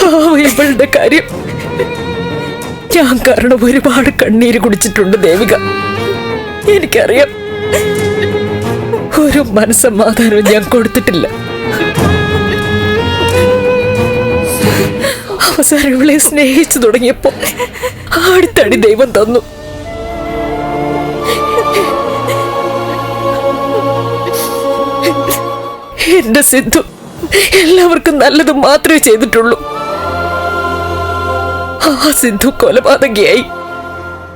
പാവം ഇവളുടെ കാര്യം. ഞാൻ കാരണം ഒരുപാട് കണ്ണീര് കുടിച്ചിട്ടുണ്ട് ദേവിക. എനിക്കറിയാം. ഒരു മനസ്സമാധാനവും ഞാൻ കൊടുത്തിട്ടില്ല. അവസാനം ഇവളെ സ്നേഹിച്ചു തുടങ്ങിയപ്പോ ആടിത്തടി ദൈവം തന്നു. എന്റെ സിദ്ധു എല്ലാവർക്കും നല്ലത് മാത്രമേ ചെയ്തിട്ടുള്ളൂ. ആ സിദ്ധു കൊലപാതകയായി.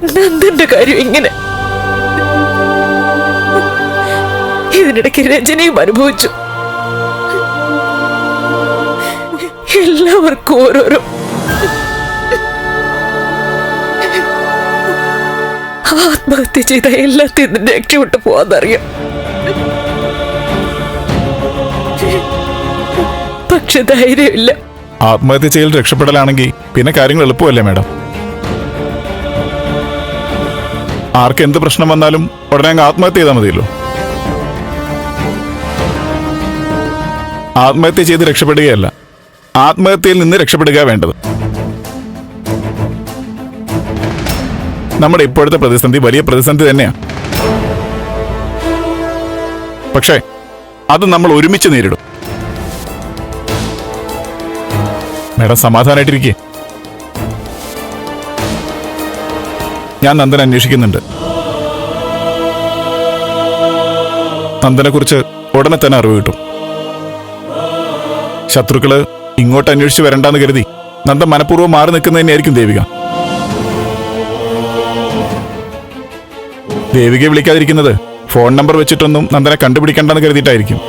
നന്ദന്റെ കാര്യം ഇങ്ങനെ. ഇതിനിടയ്ക്ക് രചനയും അനുഭവിച്ചു. എല്ലാവർക്കും ഓരോരോ. ആത്മഹത്യ ചെയ്ത എല്ലാത്തിൽ നിന്ന് രക്ഷപ്പെട്ടു പോവാന്നറിയാം. പക്ഷെ ധൈര്യമില്ല. ആത്മഹത്യ ചെയ്യൽ രക്ഷപ്പെടലാണെങ്കിൽ പിന്നെ കാര്യങ്ങൾ എളുപ്പമല്ലേ മാഡം? ആർക്ക് എന്ത് പ്രശ്നം വന്നാലും ഉടനെ അങ്ങ് ആത്മഹത്യ ചെയ്താൽ മതിയല്ലോ. ആത്മഹത്യ ചെയ്ത് രക്ഷപ്പെടുകയല്ല ആത്മഹത്യയിൽ നിന്ന് രക്ഷപ്പെടുക വേണ്ടത്. നമ്മുടെ ഇപ്പോഴത്തെ പ്രതിസന്ധി വലിയ പ്രതിസന്ധി തന്നെയാണ് പക്ഷേ അത് നമ്മൾ ഒരുമിച്ച് നേരിടും. മേഡം സമാധാനമായിട്ടിരിക്കേ ഞാൻ നന്ദൻ അന്വേഷിക്കുന്നുണ്ട്. നന്ദനെ കുറിച്ച് ഉടനെ തന്നെ അറിവ് കിട്ടും. ശത്രുക്കൾ ഇങ്ങോട്ട് അന്വേഷിച്ച് വരണ്ടെന്ന് കരുതി നന്ദ മനഃപൂർവം മാറി നിൽക്കുന്നത് തന്നെയായിരിക്കും ദേവിക. ദേവികയെ വിളിക്കാതിരിക്കുന്നത് ഫോൺ നമ്പർ വെച്ചിട്ടൊന്നും നന്ദനെ കണ്ടുപിടിക്കണ്ടെന്ന് കരുതിയിട്ടായിരിക്കും.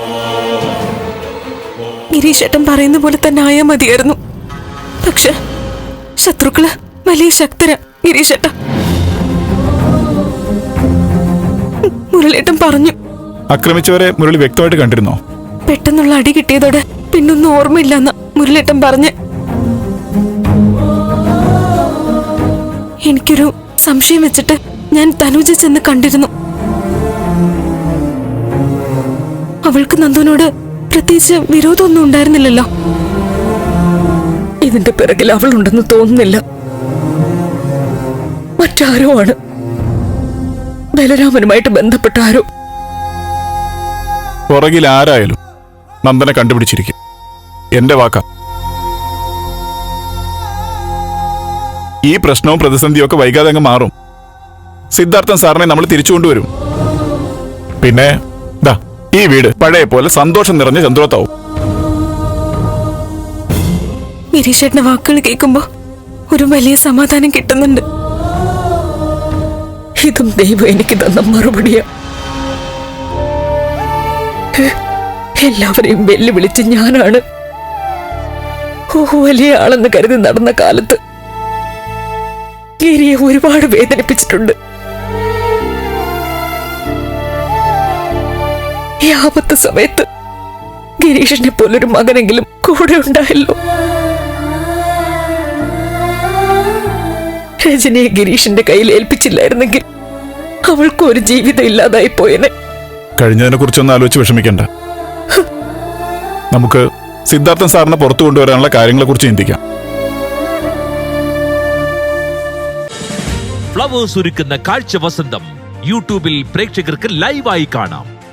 ഗിരീഷേട്ടൻ പറയുന്ന പോലെ തന്നെ ആയാൽ മതിയായിരുന്നു. പക്ഷെ ശത്രുക്കൾ വലിയ ശക്തര ഗിരീശേട്ട. മുരളേട്ടൻ പറഞ്ഞു. ആക്രമിച്ചവരെ മുരളി വ്യക്തമായിട്ട് കണ്ടിരുന്നോ? പെട്ടെന്നുള്ള അടി കിട്ടിയതോടെ പിന്നൊന്നും ഓർമ്മയില്ലെന്ന് മുരളേട്ടൻ പറഞ്ഞ്. എനിക്കൊരു സംശയം വെച്ചിട്ട് ഞാൻ തനുജ ചെന്ന് കണ്ടിരുന്നു. അവൾക്ക് നന്ദുവിനോട് പ്രത്യേകിച്ച് വിരോധമൊന്നും ഉണ്ടായിരുന്നില്ലല്ലോ. ഇതിന്റെ പിറകിൽ അവളുണ്ടെന്ന് തോന്നുന്നില്ല. മറ്റാരോ ആണ്. ബലരാമനുമായിട്ട് ബന്ധപ്പെട്ട ആരോ. പുറകിൽ ആരായാലും നന്ദനെ കണ്ടുപിടിച്ചിരിക്കും. എന്റെ വാക്ക. ഈ പ്രശ്നവും പ്രതിസന്ധിയും ഒക്കെ വൈകാതെ അങ്ങ് മാറും. സിദ്ധാർത്ഥൻ സാറിനെ നമ്മൾ തിരിച്ചു കൊണ്ടുവരും. പിന്നെ ദാ ഈ വീട് പഴയ പോലെ സന്തോഷം നിറഞ്ഞ ചന്ദ്രോത്താവും. ഗിരീഷേട്ടന്റെ വാക്കുകൾ കേൾക്കുമ്പോ ഒരു വലിയ സമാധാനം കിട്ടുന്നുണ്ട്. ഇതും ദൈവം എനിക്ക് തന്ന മറുപടിയാ. എല്ലാവരെയും വെല്ലുവിളിച്ച് ഞാനാണ്. വലിയ ആളെന്ന് കരുതി നടന്ന കാലത്ത് ഗിരിയെ ഒരുപാട് വേദനിപ്പിച്ചിട്ടുണ്ട്. ഈ ആപത്ത് സമയത്ത് ഗിരീഷിനെ പോലൊരു മകനെങ്കിലും കൂടെ ഉണ്ടായല്ലോ. രജനിയെ ഗിരീഷിന്റെ കയ്യിൽ ഏൽപ്പിച്ചില്ലായിരുന്നെങ്കിൽ അവൾക്ക് ഒരു ജീവിതം ഇല്ലാതായി പോയനെ. കഴിഞ്ഞതിനെ കുറിച്ചൊന്നും ആലോചിച്ച് വിഷമിക്കണ്ട. നമുക്ക് സിദ്ധാർത്ഥൻ സാറിനെ പുറത്തു കൊണ്ടുവരാനുള്ള കാര്യങ്ങളെ കുറിച്ച് ചിന്തിക്കാം. ഫ്ലവേഴ്സ് ഒരുക്കുന്ന കാഴ്ച വസന്തം യൂട്യൂബിൽ പ്രേക്ഷകർക്ക് ലൈവായി കാണാം.